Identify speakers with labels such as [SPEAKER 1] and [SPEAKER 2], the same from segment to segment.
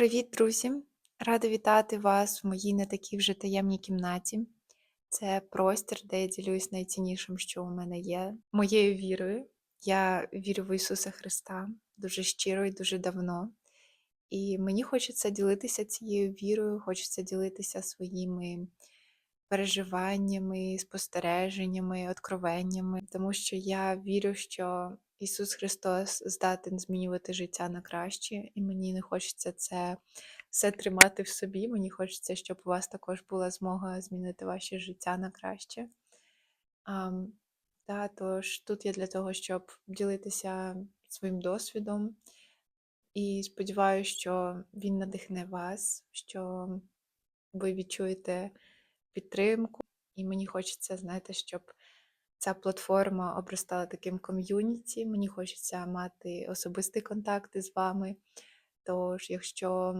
[SPEAKER 1] Привіт, друзі! Рада вітати вас в моїй не такій вже таємній кімнаті. Це простір, де я ділюсь найціннішим, що у мене є, моєю вірою. Я вірю в Ісуса Христа дуже щиро і дуже давно. І мені хочеться ділитися цією вірою, хочеться ділитися своїми переживаннями, спостереженнями, откровеннями, тому що я вірю, що Ісус Христос здатен змінювати життя на краще, і мені не хочеться це все тримати в собі. Мені хочеться, щоб у вас також була змога змінити ваше життя на краще. А, та, тож тут я для того, щоб ділитися своїм досвідом. І сподіваюся, що він надихне вас, що ви відчуєте підтримку. І мені хочеться, знаєте, щоб ця платформа обростала таким ком'юніті. Мені хочеться мати особистий контакт із вами. Тож, якщо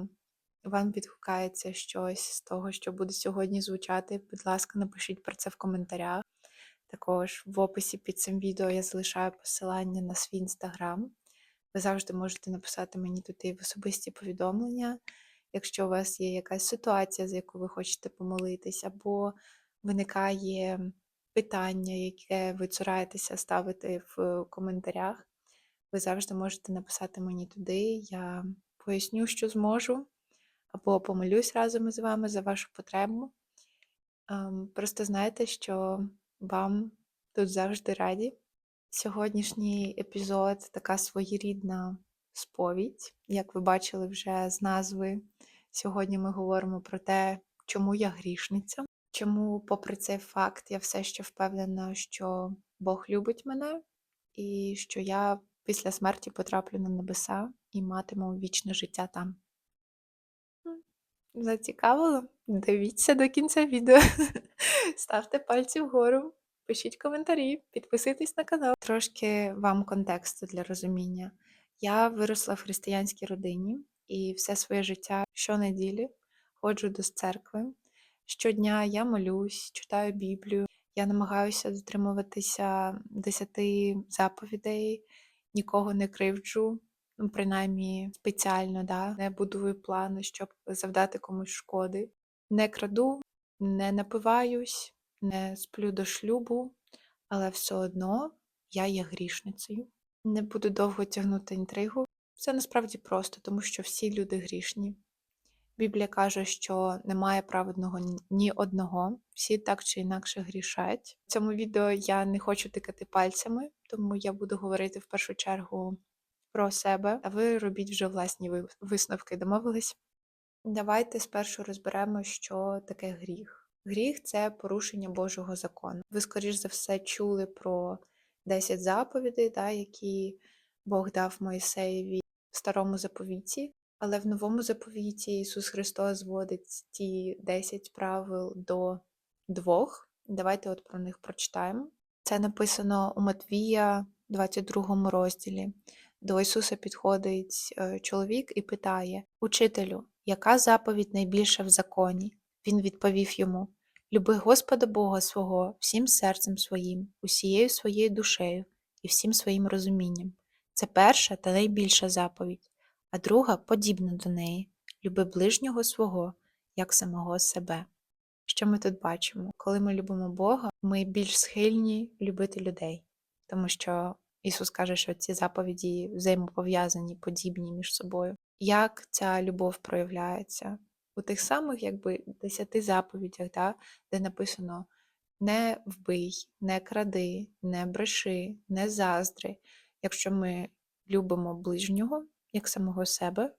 [SPEAKER 1] вам відгукається щось з того, що буде сьогодні звучати, будь ласка, напишіть про це в коментарях. Також в описі під цим відео я залишаю посилання на свій інстаграм. Ви завжди можете написати мені тут і в особисті повідомлення, якщо у вас є якась ситуація, за яку ви хочете помолитись, або виникає питання, яке ви цураєтеся ставити в коментарях. Ви завжди можете написати мені туди, я поясню, що зможу, або помолюсь разом із вами за вашу потребу. Ем, просто знайте, що вам тут завжди раді. Сьогоднішній епізод така своєрідна сповідь. Як ви бачили вже з назви, сьогодні ми говоримо про те, чому я грішниця, чому, попри цей факт, я все ще впевнена, що Бог любить мене, і що я після смерті потраплю на небеса і матиму вічне життя там. Зацікавило? Дивіться до кінця відео. Ставте пальці вгору. Пишіть коментарі, підписуйтесь на канал. Трошки вам контексту для розуміння. Я виросла в християнській родині і все своє життя щонеділі ходжу до церкви. Щодня я молюсь, читаю Біблію. Я намагаюся дотримуватися десяти заповідей, нікого не кривджу, ну, принаймні спеціально, да? не будую плани, щоб завдати комусь шкоди. Не краду, не напиваюсь не сплю до шлюбу, але все одно я є грішницею. Не буду довго тягнути інтригу. Це насправді просто, тому що всі люди грішні. Біблія каже, що немає праведного ні одного, всі так чи інакше грішать. В цьому відео я не хочу тикати пальцями, тому я буду говорити в першу чергу про себе, а ви робіть вже власні висновки, домовились? Давайте спершу розберемо, що таке гріх. Гріх це порушення Божого закону. Ви, скоріш за все, чули про 10 заповідей, да, які Бог дав Моїсеєві в старому заповіті, але в новому заповіті Ісус Христос зводить ті 10 правил до двох. Давайте от про них прочитаємо. Це написано у Матвія, 22 розділі. До Ісуса підходить е, чоловік і питає: Учителю, яка заповідь найбільша в законі? Він відповів йому: Люби Господа Бога свого всім серцем своїм, усією своєю душею і всім своїм розумінням. Це перша та найбільша заповідь, а друга подібна до неї люби ближнього свого, як самого себе. Що ми тут бачимо? Коли ми любимо Бога, ми більш схильні любити людей, тому що Ісус каже, що ці заповіді взаємопов'язані, подібні між собою. Як ця любов проявляється? у тих самих якби десяти заповідях, да, де написано не вбий, не кради, не бреши, не заздри. Якщо ми любимо ближнього як самого себе,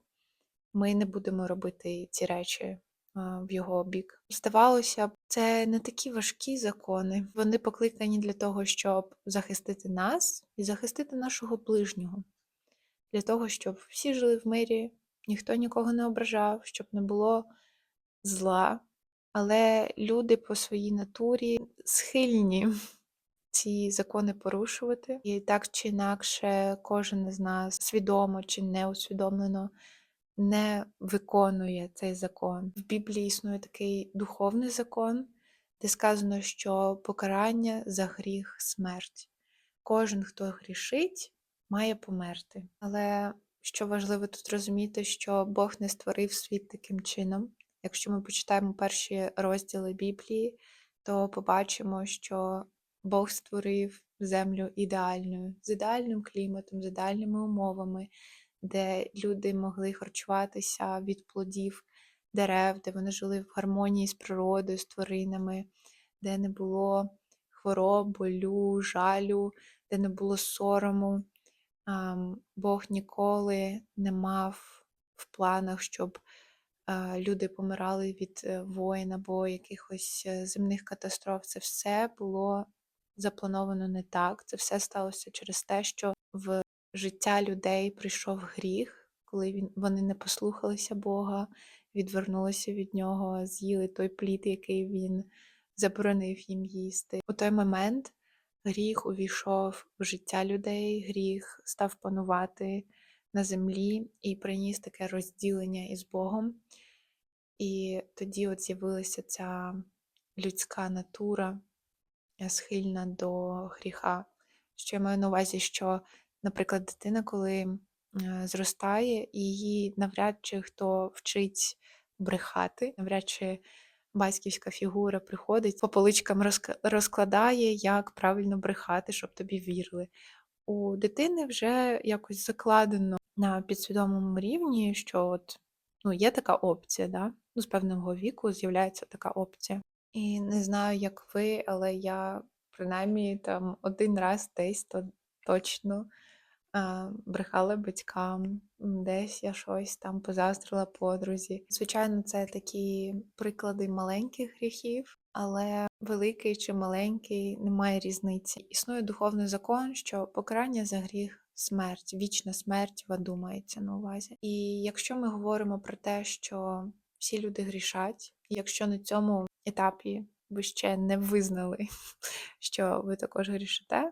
[SPEAKER 1] ми не будемо робити ці речі в його бік. Здавалося б, це не такі важкі закони. Вони покликані для того, щоб захистити нас і захистити нашого ближнього, для того, щоб всі жили в мирі, ніхто нікого не ображав, щоб не було зла, але люди по своїй натурі схильні ці закони порушувати. І так чи інакше, кожен із нас свідомо чи неусвідомлено не виконує цей закон. В Біблії існує такий духовний закон, де сказано, що покарання за гріх смерть. Кожен, хто грішить, має померти. Але що важливо тут розуміти, що Бог не створив світ таким чином. Якщо ми почитаємо перші розділи Біблії, то побачимо, що Бог створив землю ідеальною, з ідеальним кліматом, з ідеальними умовами, де люди могли харчуватися від плодів дерев, де вони жили в гармонії з природою, з тваринами, де не було хвороб, болю, жалю, де не було сорому. Бог ніколи не мав в планах, щоб е, люди помирали від е, воїн або якихось е, земних катастроф. Це все було заплановано не так. Це все сталося через те, що в життя людей прийшов гріх, коли він, вони не послухалися Бога, відвернулися від нього, з'їли той плід, який він заборонив їм їсти. У той момент гріх увійшов в життя людей, гріх став панувати на землі і приніс таке розділення із Богом. І тоді от з'явилася ця людська натура е, схильна до гріха. Що я маю на увазі, що, наприклад, дитина, коли е, зростає, її навряд чи хто вчить брехати, навряд чи батьківська фігура приходить, по поличкам розк- розкладає, як правильно брехати, щоб тобі вірили. У дитини вже якось закладено на підсвідомому рівні, що от, ну, є така опція, да? ну, з певного віку з'являється така опція. І не знаю, як ви, але я принаймні там один раз десь то точно а, брехала батькам, десь я щось там позаздрила подрузі. Звичайно, це такі приклади маленьких гріхів, але великий чи маленький немає різниці. Існує духовний закон, що покарання за гріх смерть, вічна смерть в аду на увазі. І якщо ми говоримо про те, що всі люди грішать, і якщо на цьому етапі ви ще не визнали, що ви також грішите,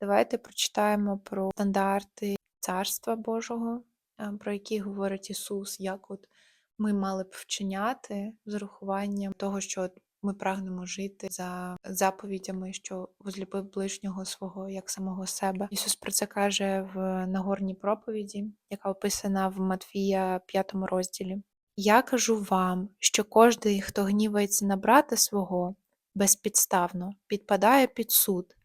[SPEAKER 1] давайте прочитаємо про стандарти Царства Божого, е, про які говорить Ісус, як от ми мали б вчиняти з урахуванням того, що ми прагнемо жити за заповідями, що возлюбив ближнього свого як самого себе. Ісус про це каже в Нагорній проповіді, яка описана в Матфія 5 розділі. Я кажу вам, що кожний, хто гнівається на брата свого безпідставно, підпадає під суд.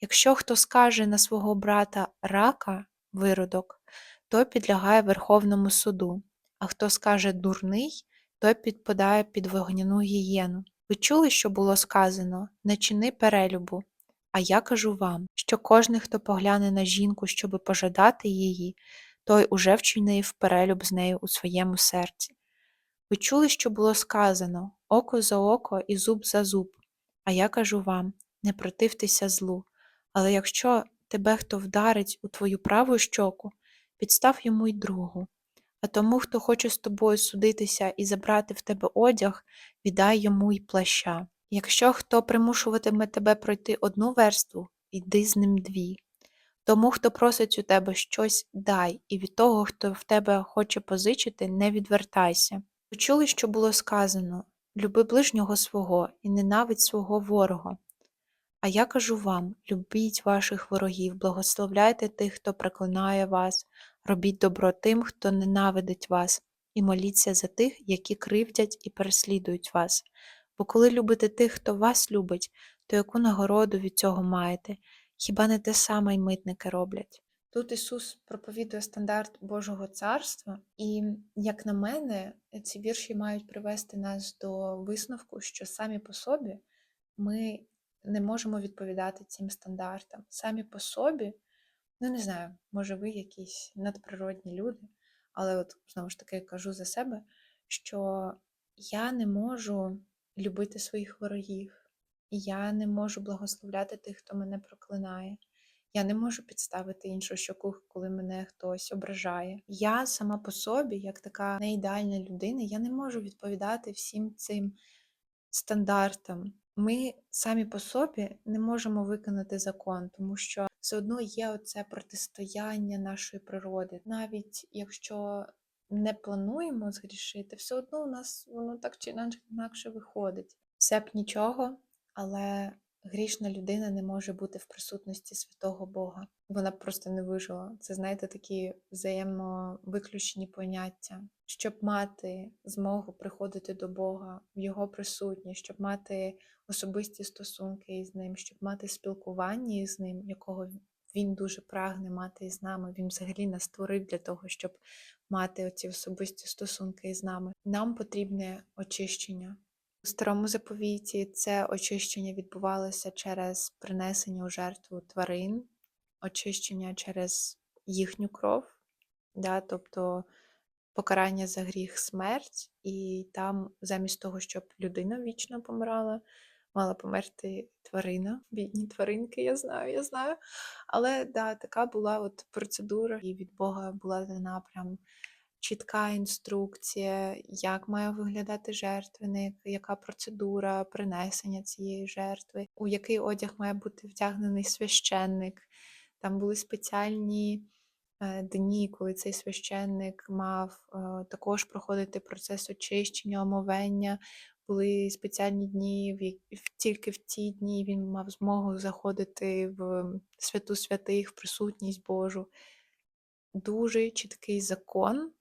[SPEAKER 1] Якщо хто скаже на свого брата рака, виродок, той підлягає Верховному суду, а хто скаже дурний, той підпадає під вогняну гієну. Ви чули, що було сказано не чини перелюбу. А я кажу вам, що кожний, хто погляне на жінку, щоби пожадати її, той уже вчинив перелюб з нею у своєму серці. Ви чули, що було сказано око за око і зуб за зуб. А я кажу вам не противтеся злу. Але якщо тебе хто вдарить у твою праву щоку, підстав йому й другу. А тому, хто хоче з тобою судитися і забрати в тебе одяг, віддай йому й плаща. Якщо хто примушуватиме тебе пройти одну верству, йди з ним дві. Тому, хто просить у тебе щось, дай, і від того, хто в тебе хоче позичити, не відвертайся. Ви чули, що було сказано люби ближнього свого і ненавидь свого ворога. А я кажу вам: любіть ваших ворогів, благословляйте тих, хто проклинає вас, робіть добро тим, хто ненавидить вас, і моліться за тих, які кривдять і переслідують вас. Бо коли любите тих, хто вас любить, то яку нагороду від цього маєте? Хіба не те саме й митники роблять? Тут Ісус проповідує стандарт Божого царства, і, як на мене, ці вірші мають привести нас до висновку, що самі по собі ми не можемо відповідати цим стандартам. Самі по собі, ну не знаю, може ви якісь надприродні люди, але от знову ж таки кажу за себе, що я не можу любити своїх ворогів, я не можу благословляти тих, хто мене проклинає. Я не можу підставити іншу щоку, коли мене хтось ображає. Я сама по собі, як така неідеальна людина, я не можу відповідати всім цим стандартам. Ми самі по собі не можемо виконати закон, тому що все одно є оце протистояння нашої природи. Навіть якщо не плануємо згрішити, все одно у нас воно так чи інакше- виходить. Все б нічого, але грішна людина не може бути в присутності святого Бога. Вона просто не вижила. Це, знаєте, такі взаємовиключені поняття. Щоб мати змогу приходити до Бога в Його присутність, щоб мати особисті стосунки із ним, щоб мати спілкування із ним, якого він дуже прагне мати із нами. Він взагалі нас створив для того, щоб мати оці особисті стосунки із нами. Нам потрібне очищення. У старому заповіті це очищення відбувалося через принесення у жертву тварин, очищення через їхню кров, да, тобто покарання за гріх смерть, і там, замість того, щоб людина вічно помирала, мала померти тварина, бідні тваринки, я знаю, я знаю. Але да, така була от процедура, і від Бога була дана прям чітка інструкція, як має виглядати жертвенник, яка процедура принесення цієї жертви, у який одяг має бути вдягнений священник. Там були спеціальні е, дні, коли цей священник мав е, також проходити процес очищення, омовення. Були спеціальні дні, тільки в ті дні він мав змогу заходити в святу святих, в присутність Божу. Дуже чіткий закон,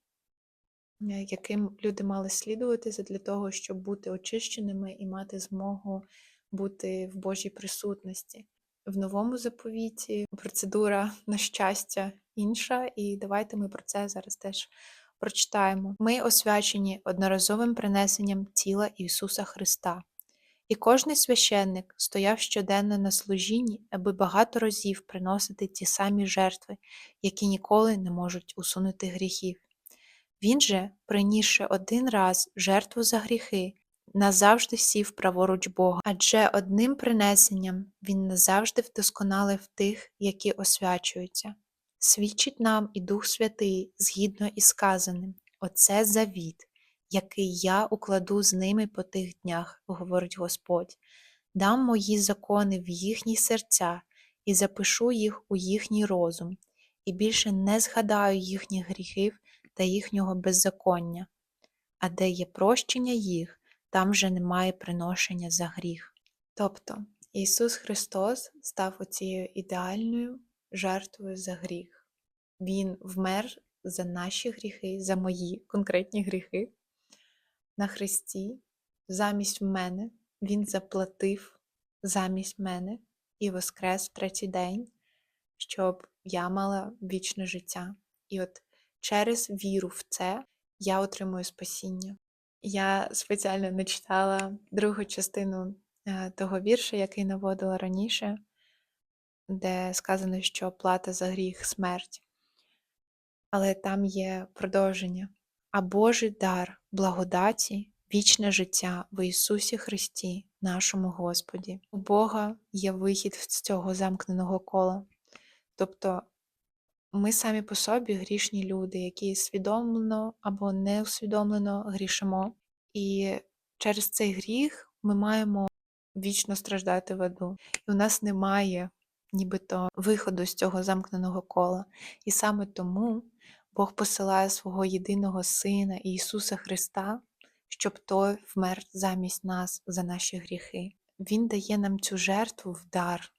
[SPEAKER 1] яким люди мали слідуватися для того, щоб бути очищеними і мати змогу бути в Божій присутності. В новому заповіті процедура, на щастя, інша, і давайте ми про це зараз теж прочитаємо. Ми освячені одноразовим принесенням тіла Ісуса Христа. І кожний священник стояв щоденно на служінні, аби багато разів приносити ті самі жертви, які ніколи не можуть усунути гріхів. Він же, принісши один раз жертву за гріхи, назавжди сів праворуч Бога, адже одним принесенням він назавжди вдосконалив тих, які освячуються. Свідчить нам і Дух Святий згідно із сказаним Оце завіт, який я укладу з ними по тих днях, говорить Господь. Дам мої закони в їхні серця і запишу їх у їхній розум, і більше не згадаю їхніх гріхів та їхнього беззаконня. А де є прощення їх, там же немає приношення за гріх. Тобто Ісус Христос став оцією ідеальною жертвою за гріх. Він вмер за наші гріхи, за мої конкретні гріхи на Христі, замість мене, Він заплатив замість мене і воскрес в третій день, щоб я мала вічне життя. І от через віру в це я отримую спасіння. Я спеціально не читала другу частину е, того вірша, який наводила раніше, де сказано, що плата за гріх смерть. Але там є продовження. А Божий дар благодаті, вічне життя в Ісусі Христі, нашому Господі. У Бога є вихід з цього замкненого кола. Тобто ми самі по собі грішні люди, які свідомлено або неусвідомлено грішимо. І через цей гріх ми маємо вічно страждати в аду. І у нас немає нібито виходу з цього замкненого кола. І саме тому Бог посилає свого єдиного Сина Ісуса Христа, щоб Той вмер замість нас за наші гріхи. Він дає нам цю жертву в дар.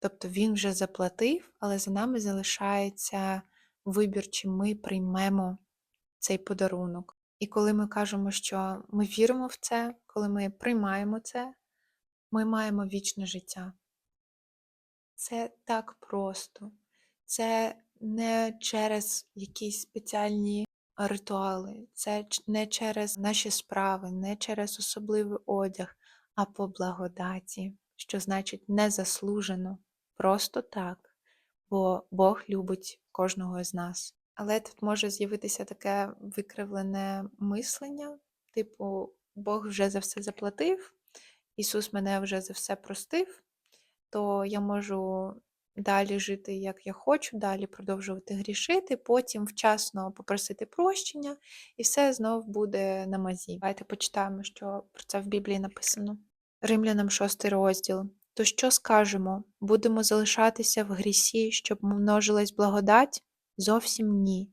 [SPEAKER 1] Тобто Він вже заплатив, але за нами залишається вибір, чи ми приймемо цей подарунок. І коли ми кажемо, що ми віримо в це, коли ми приймаємо це, ми маємо вічне життя. Це так просто. Це не через якісь спеціальні ритуали, це не через наші справи, не через особливий одяг, а по благодаті, що значить незаслужено, просто так, бо Бог любить кожного з нас. Але тут може з'явитися таке викривлене мислення, типу, Бог вже за все заплатив, Ісус мене вже за все простив, то я можу далі жити, як я хочу, далі продовжувати грішити, потім вчасно попросити прощення, і все знов буде на мазі. Давайте почитаємо, що про це в Біблії написано. Римлянам 6 розділ. То що скажемо? Будемо залишатися в грісі, щоб множилась благодать? Зовсім ні.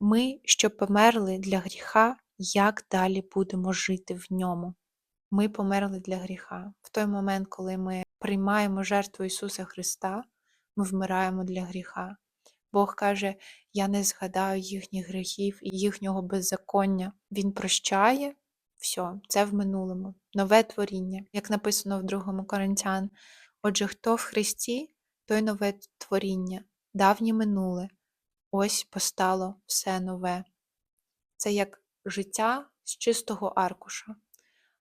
[SPEAKER 1] Ми, що померли для гріха, як далі будемо жити в ньому? ми померли для гріха. В той момент, коли ми приймаємо жертву Ісуса Христа, ми вмираємо для гріха. Бог каже: Я не згадаю їхніх гріхів і їхнього беззаконня. Він прощає все, це в минулому, нове творіння, як написано в 2 Коринтян. Отже, хто в Христі, той нове творіння, давнє минуле, ось постало все нове. Це як життя з чистого аркуша.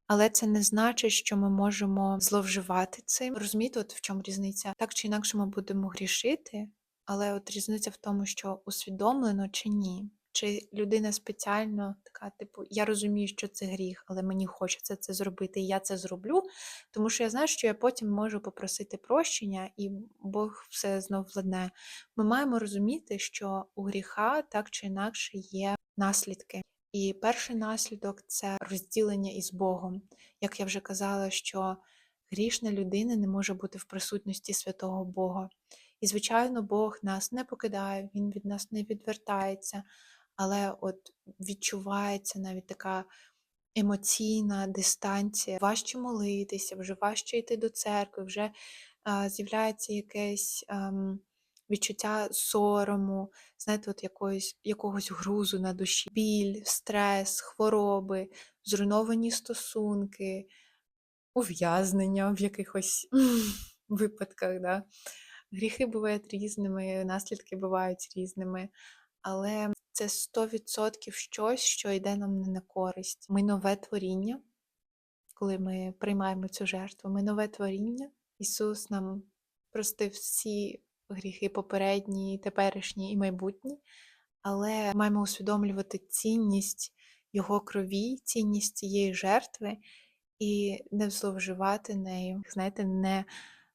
[SPEAKER 1] Але це не значить, що ми можемо зловживати цим. Розумієте, от в чому різниця? Так чи інакше ми будемо грішити, але от різниця в тому, що усвідомлено чи ні. Чи людина спеціально така, типу, я розумію, що це гріх, але мені хочеться це зробити, і я це зроблю, тому що я знаю, що я потім можу попросити прощення, і Бог все знов владнає. Ми маємо розуміти, що у гріха так чи інакше є наслідки. І перший наслідок це розділення із Богом. Як я вже казала, що грішна людина не може бути в присутності святого Бога. І, звичайно, Бог нас не покидає, Він від нас не відвертається, але от відчувається навіть така емоційна дистанція, важче молитися, вже важче йти до церкви, вже а, з'являється якесь. ем, відчуття сорому, знаєте, от якоїсь, якогось грузу на душі, біль, стрес, хвороби, зруйновані стосунки, ув'язнення в якихось випадках. Да? Гріхи бувають різними, наслідки бувають різними, але це 100% щось, що йде нам не на користь. Ми нове творіння, коли ми приймаємо цю жертву, ми нове творіння. Ісус нам простив всі гріхи попередні, теперішні і майбутні, але маємо усвідомлювати цінність Його крові, цінність цієї жертви і не зловживати нею. Знаєте, не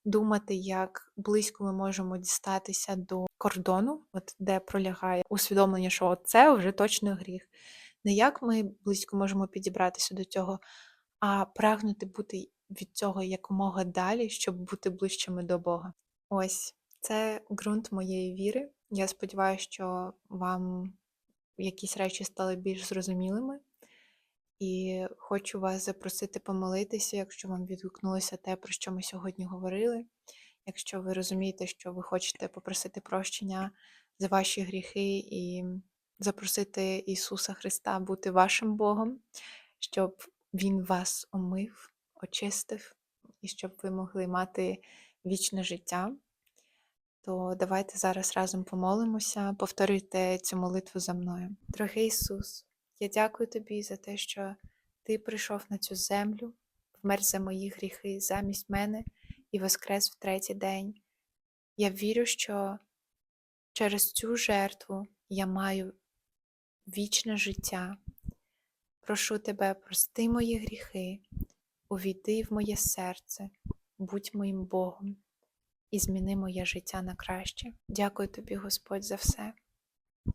[SPEAKER 1] думати, як близько ми можемо дістатися до кордону, от де пролягає усвідомлення, що це вже точно гріх. Не як ми близько можемо підібратися до цього, а прагнути бути від цього якомога далі, щоб бути ближчими до Бога. Ось це ґрунт моєї віри. Я сподіваюся, що вам якісь речі стали більш зрозумілими. І хочу вас запросити помолитися, якщо вам відгукнулося те, про що ми сьогодні говорили. Якщо ви розумієте, що ви хочете попросити прощення за ваші гріхи і запросити Ісуса Христа бути вашим Богом, щоб Він вас омив, очистив, і щоб ви могли мати вічне життя, то давайте зараз разом помолимося, повторюйте цю молитву за мною. Дорогий Ісус, я дякую тобі за те, що ти прийшов на цю землю, вмер за мої гріхи замість мене і воскрес в третій день. Я вірю, що через цю жертву я маю вічне життя. Прошу тебе, прости мої гріхи, увійди в моє серце, будь моїм Богом і зміни моє життя на краще. Дякую тобі, Господь, за все.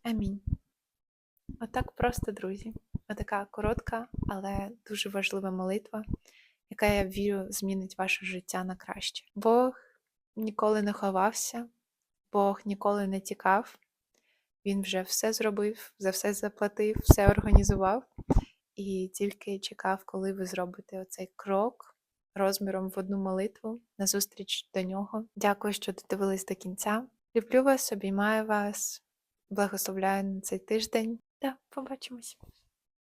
[SPEAKER 1] Амінь. Отак просто, друзі. Отака коротка, але дуже важлива молитва, яка, я вірю, змінить ваше життя на краще. Бог ніколи не ховався, Бог ніколи не тікав. Він вже все зробив, за все заплатив, все організував і тільки чекав, коли ви зробите оцей крок розміром в одну молитву назустріч до нього. Дякую, що додивились до кінця. Люблю вас, обіймаю вас, благословляю на цей тиждень та побачимось.